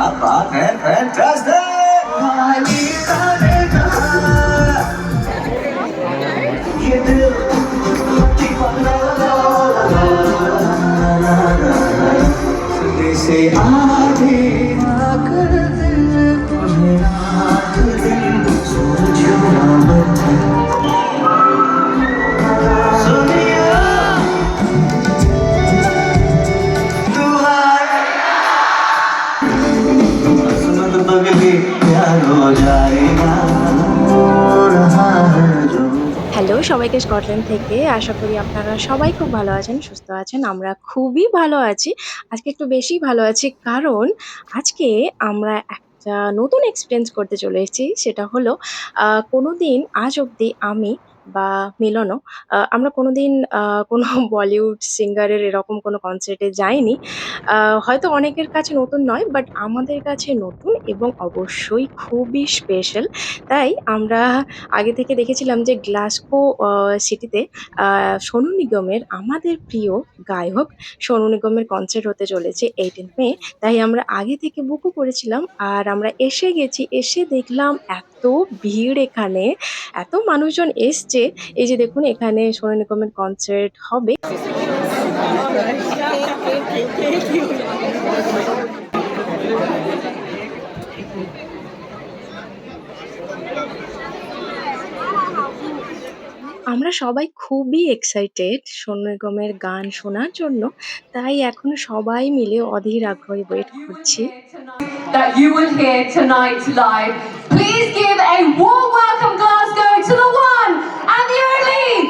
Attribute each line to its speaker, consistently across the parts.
Speaker 1: fantastic! They say,
Speaker 2: ah. সবাইকে Scotland থেকে। আশা করি আপনারা সবাই খুব ভালো আছেন সুস্থ আছেন। আমরা খুবই ভালো আছি। আজকে একটু বেশি ভালো আছি কারণ আজকে আমরা একটা নতুন এক্সপিরিয়েন্স করতে চলে এসেছি। সেটা হলো আহ, কোনোদিন আজ অবধি আমি বা মিলনও আমরা কোনোদিন আহ, কোনো বলিউড সিঙ্গারের এরকম কোনো কনসার্টে যাইনি। হয়তো অনেকের কাছে নতুন নয় বাট আমাদের কাছে নতুন এবং অবশ্যই খুবই স্পেশাল। তাই আমরা আগে থেকে দেখেছিলাম যে গ্লাসকো সিটিতে সোনু নিগমের আমাদের প্রিয় গায়ক সোনু নিগমের কনসার্ট হতে চলেছে এইটিন মে। তাই আমরা আগে থেকে বুকও করেছিলাম আর আমরা এসে গেছি এসে দেখলাম এত ভিড় এখানে এত মানুষজন এসছে এই যে দেখুন এখানে সোনু নিগমের কনসার্ট হবে। আমরা সবাই খুবই এক্সাইটেড সোনু নিগমের গান শোনার জন্য তাই এখন সবাই মিলে অধীর আগ্রহে ওয়েট করছি।
Speaker 3: That you will hear tonight live. Please give a warm welcome, to the one and the only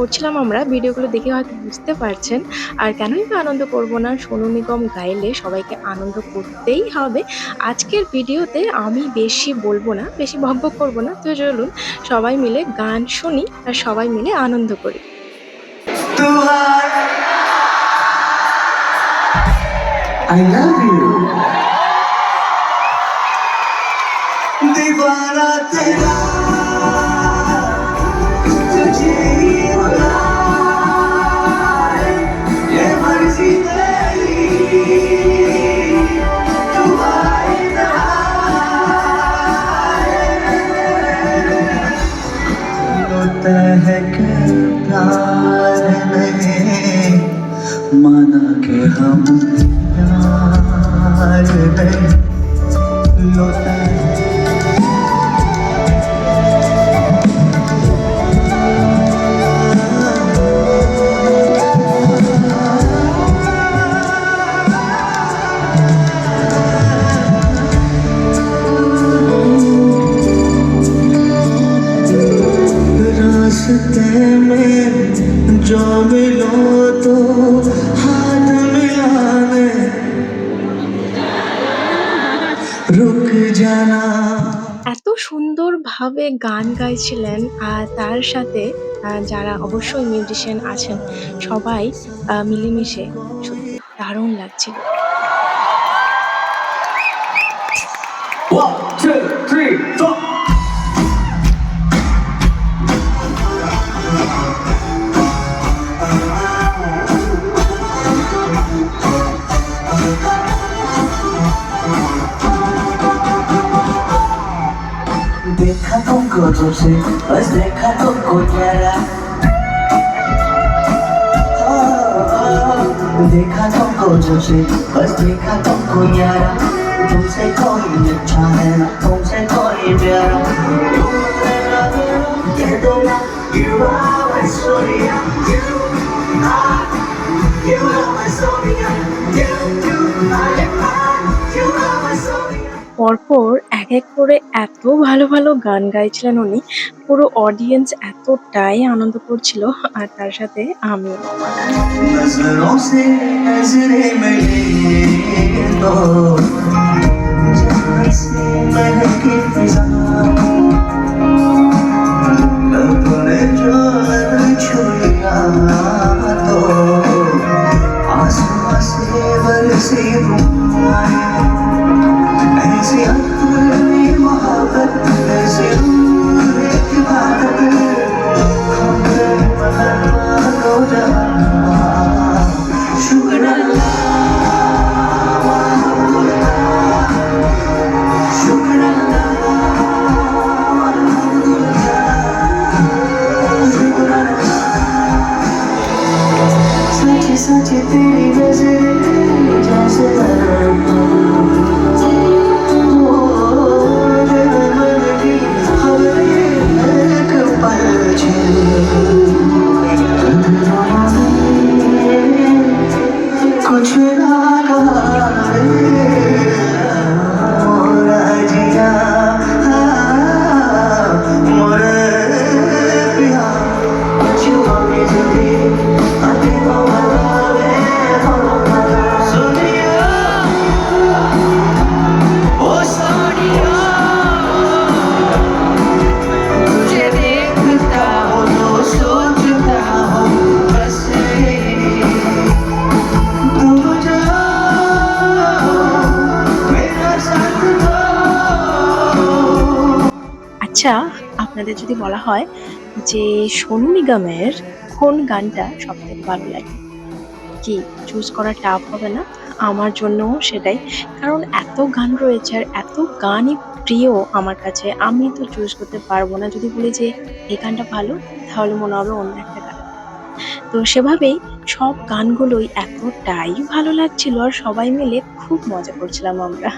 Speaker 2: করছিলাম আমরা ভিডিওগুলো দেখে হয়তো বুঝতে পারছেন। আর কেনই বা আনন্দ করব না সোনু নিগম গাইলে সবাইকে আনন্দ করতেই হবে। আজকের ভিডিওতে আমি বেশি বলব না বেশি ভব্য করব না। তো চলুন সবাই মিলে গান শুনি আর সবাই মিলে আনন্দ করি।
Speaker 1: I love you. Divana tera, tujhe माना कि हम
Speaker 2: গান গাইছিলেন আর তার সাথে যারা অবশ্যই মিউজিশিয়ান আছেন সবাই মিলেমিশে দারুণ লাগছিল
Speaker 1: One, two, three, four. देखा तुमको जब से बस देखा तुमको प्यारा देखा तुमको जब से बस देखा तुमको यारा तुमसे कोई अच्छा है ना तुमसे कोई प्यारा तुम मेरा कह दो ना You are my Sonia You are You are my Sonia You, you are You are my Sonia
Speaker 2: পরপর এক করে এত ভালো ভালো গান গাইছিলেন উনি, পুরো অডিয়েন্স এতটাই আনন্দ করছিল, আর তার সাথে
Speaker 1: আমি।
Speaker 2: আচ্ছা আপনাদের যদি বলা হয় যে সোনু নিগমের কোন গানটা সবথেকে ভালো লাগে? কি চুজ করা টাফ হবে না? আমার জন্যও সেটাই। কারণ এত গান রয়েছে আর এত গানই প্রিয় আমার কাছে। আমি তো চুজ করতে পারব না। যদি বলি যে এই গানটা ভালো, তাহলে মনে হবে অন্য একটা গান। তো সেভাবেই সব গানগুলোই এতটাই ভালো লাগছিল আর সবাই মিলে খুব মজা করছিলাম আমরা।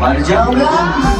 Speaker 4: Harcamadım.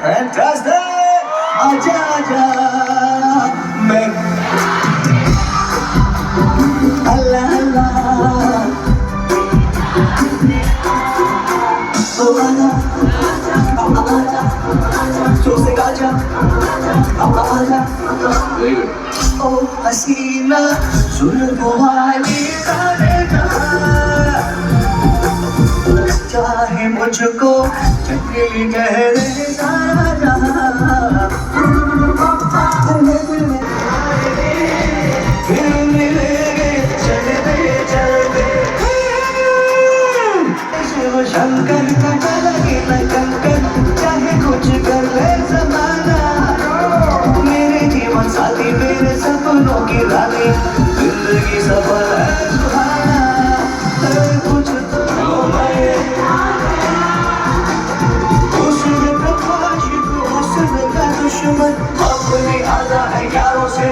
Speaker 5: Fantastic! Aja, aja, make. Allah,
Speaker 4: aja, aja,
Speaker 5: so. Oh, Hasina, sun ko hai. चाहे मुझको चक्री कह दे सारा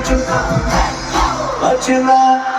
Speaker 5: Почина,
Speaker 1: Почина.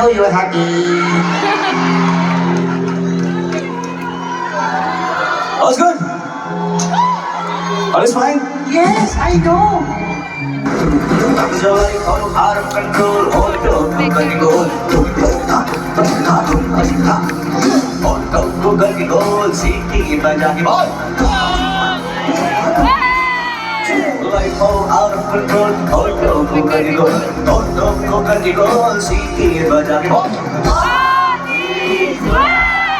Speaker 1: know কেউ happy. Oh, it's good? All is fine?
Speaker 3: Yes, I know.
Speaker 1: Oh, on out of control, hold on, gonna go, don't let not, don't not, don't let not. On top, go, gonna go, see, keep on, Jackie, ball. Con con con con carigo, con con con carigo, si ti va da mo. Ali Friends!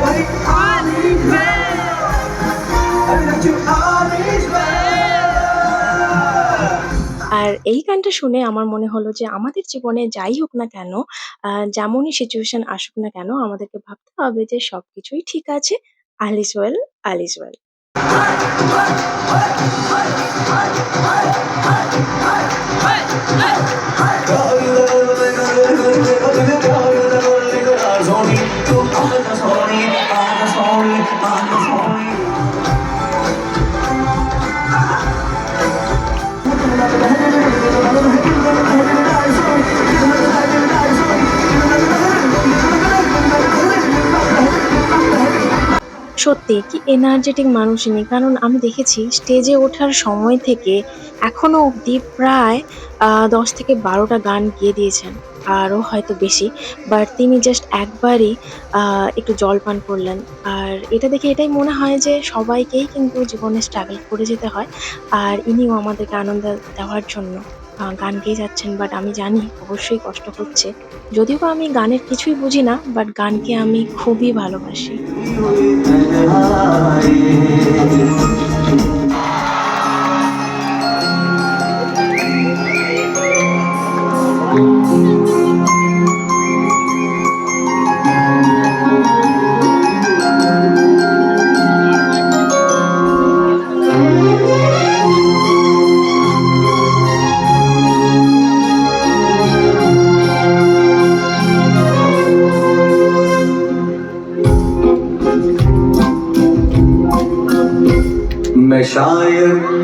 Speaker 1: Ali Friends!
Speaker 2: আর এই গানটা শুনে আমার মনে হলো যে আমাদের জীবনে যাই হোক না কেন যেমনই সিচুয়েশন আসুক না কেন আমাদেরকে ভাবতে হবে যে সবকিছুই ঠিক আছে আলিস ওয়েল আলিস ওয়েল সত্যি কি এনার্জেটিক মানুষ ইনি? কারণ আমি দেখেছি স্টেজে ওঠার সময় থেকে এখনও অবধি প্রায় দশ থেকে বারোটা গান গেয়ে দিয়েছেন। আরও হয়তো বেশি বাট তিনি জাস্ট একবারই একটু জল পান করলেন। আর এটা দেখে এটাই মনে হয় যে সবাইকেই কিন্তু জীবনে স্ট্রাগল করে যেতে হয়। আর ইনিও আমাদেরকে আনন্দ দেওয়ার জন্য। গান গেয়ে যাচ্ছেন বাট আমি জানি অবশ্যই কষ্ট হচ্ছে। যদিও বা আমি গানের কিছুই বুঝি না বাট গানকে আমি খুবই ভালোবাসি।
Speaker 1: শায়র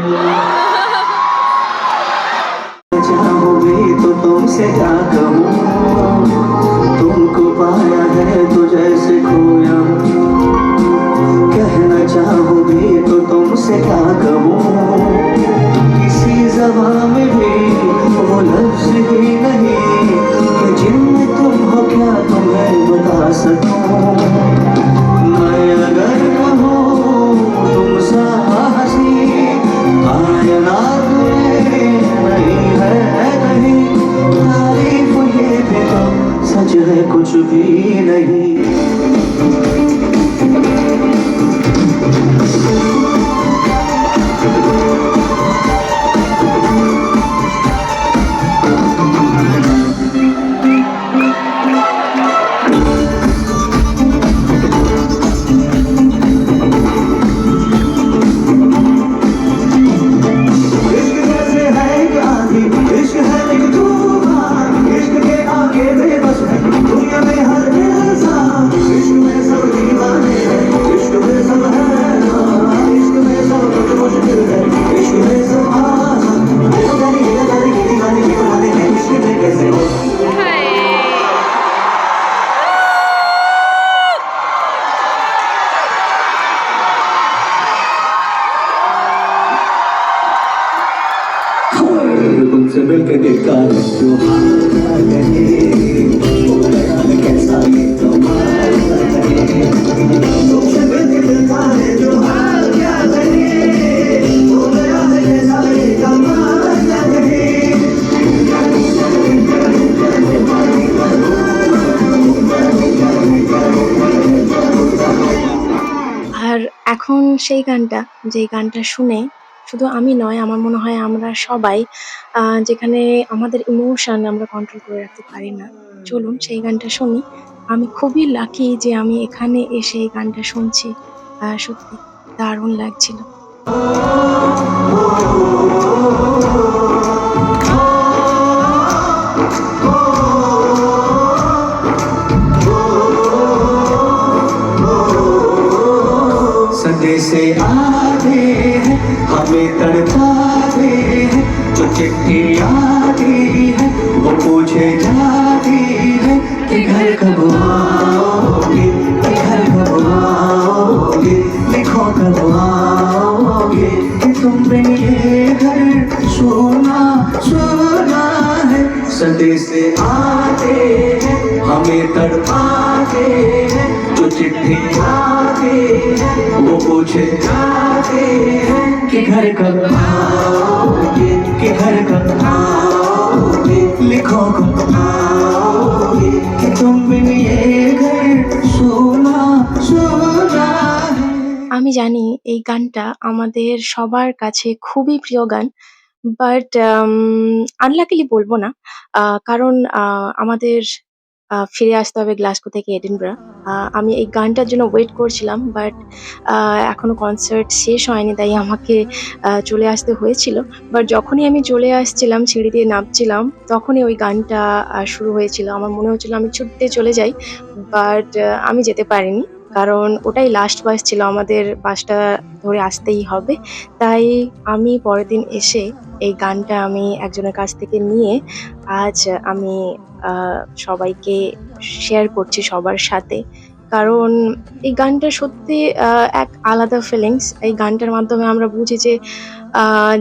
Speaker 2: আর এখন সেই গানটা যে গানটা শুনে শুধু আমি নয়, আমার মনে হয় আমরা সবাই যেখানে আমাদের ইমোশন আমরা কন্ট্রোল করে রাখতে পারি না। চলুন সেই গানটা শুনি। আমি খুবই লাকি যে আমি এখানে এসে এই গানটা শুনছি। সত্যি দারুণ লাগছিল।
Speaker 1: कि घर कब आओगे कि घर कब आओगे लिखो कब आओगे कि तुम बिन ये घर सोना सोना है
Speaker 2: আমি জানি এই গানটা আমাদের সবার কাছে খুবই প্রিয় গান। বাট আম আনলাকিলি বলব না। আ কারণ আ আমাদের আ ফিরে আসতে হবে গ্লাসগো থেকে এডিনবরা। আমি এই গানটার জন্য ওয়েট করছিলাম। বাট এখনও কনসার্ট শেষ হয়নি তাই আমাকে চলে আসতে হয়েছিল। বাট যখনই আমি চলে আসছিলাম, সিঁড়ি দিয়ে নামছিলাম, তখনই ওই গানটা শুরু হয়েছিল। আমার মনে হচ্ছিল আমি ছুটতে চলে যাই। বাট আমি যেতে পারিনি। কারণ ওটাই লাস্ট বাস ছিল। আমাদের বাসটা ধরে আসতেই হবে। তাই আমি পরের দিন এসে এই গানটা আমি একজনের কাছ থেকে নিয়ে আজ আমি সবাইকে শেয়ার করছি সবার সাথে। কারণ এই গানটা সত্যি এক আলাদা ফিলিংস। এই গানটার মাধ্যমে আমরা বুঝি যে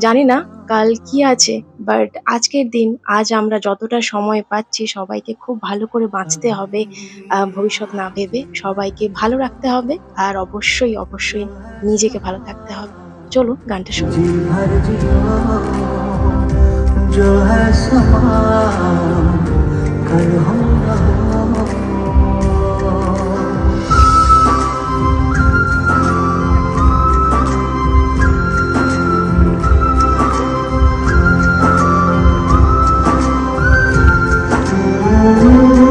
Speaker 2: জানি না কাল কি আছে। বাট আজকের দিন আজ আমরা যতটা সময় পাচ্ছি সবাইকে খুব ভালো করে বাঁচতে হবে। আ ভবিষ্যৎ না ভেবে সবাইকে ভালো রাখতে হবে। আর অবশ্যই, অবশ্যই নিজেকে ভালো থাকতে হবে। চলুন গানটা শুনি।
Speaker 1: जी भर जियो जो है समा कल हो ना हो Música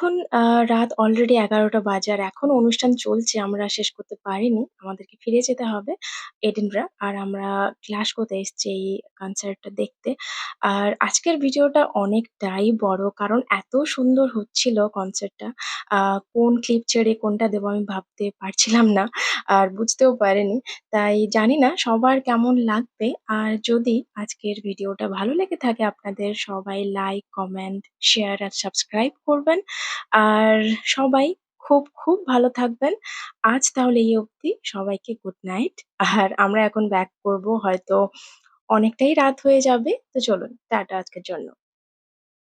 Speaker 2: এখন রাত অলরেডি ১১টা বাজে। আর এখনও অনুষ্ঠান চলছে। আমরা শেষ করতে পারিনি। আমাদেরকে ফিরে যেতে হবে এডিনবরা। আর আমরা ক্লাস করতে এসেছি এই কনসার্টটা দেখতে। আর আজকের ভিডিওটা অনেকটাই বড়। কারণ এত সুন্দর হচ্ছিল কনসার্টটা। আ কোন ক্লিপ ছেড়ে কোনটা দেবো আমি ভাবতে পারছিলাম না। আর বুঝতেও পারিনি। তাই জানি না সবার কেমন লাগবে। আর যদি আজকের ভিডিওটা ভালো লেগে থাকে আপনাদের সবাই লাইক, কমেন্ট, শেয়ার আর সাবস্ক্রাইব করবেন। আর সবাই খুব, খুব ভালো থাকবেন। আজ তাহলে এই অবধি। সবাইকে গুড নাইট। আর আমরা এখন ব্যাক করব হয়তো অনেকটাই রাত হয়ে যাবে। তো চলুন টাটা আজকের জন্য।